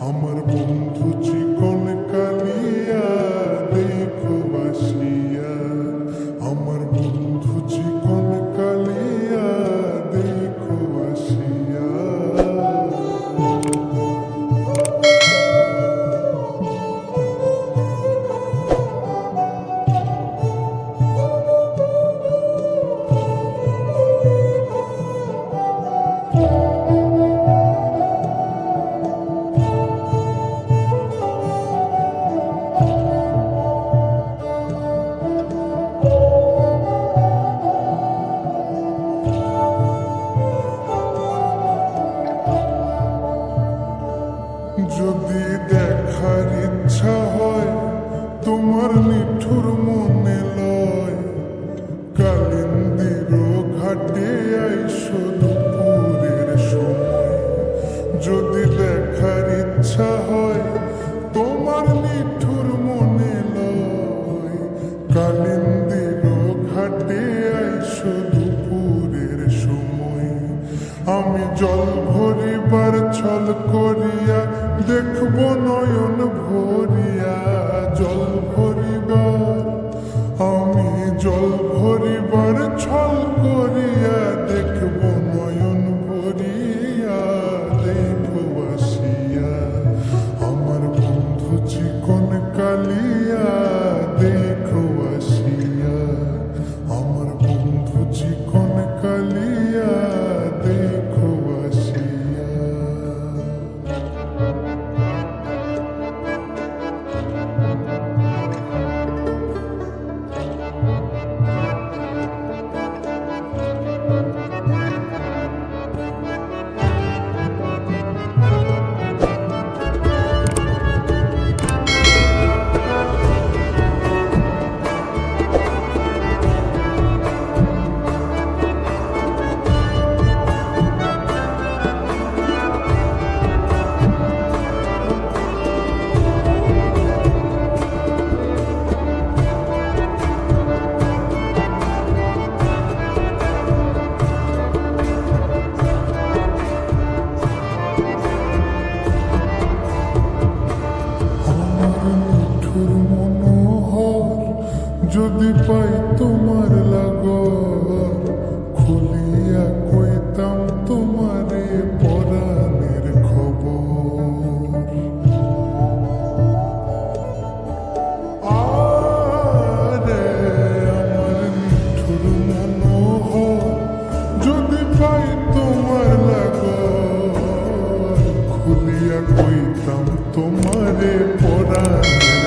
Amar bu আমি জল ভরিবার ছল করিয়া দেখব নয়ন ভরিয়া জল তোমার লাগ খুলিয়া কইতাম তোমারে পরাণের খবর। আরে আমার নিঠুর মনোহ তোমার লাগ খুলিয়া তোমারে পরাণের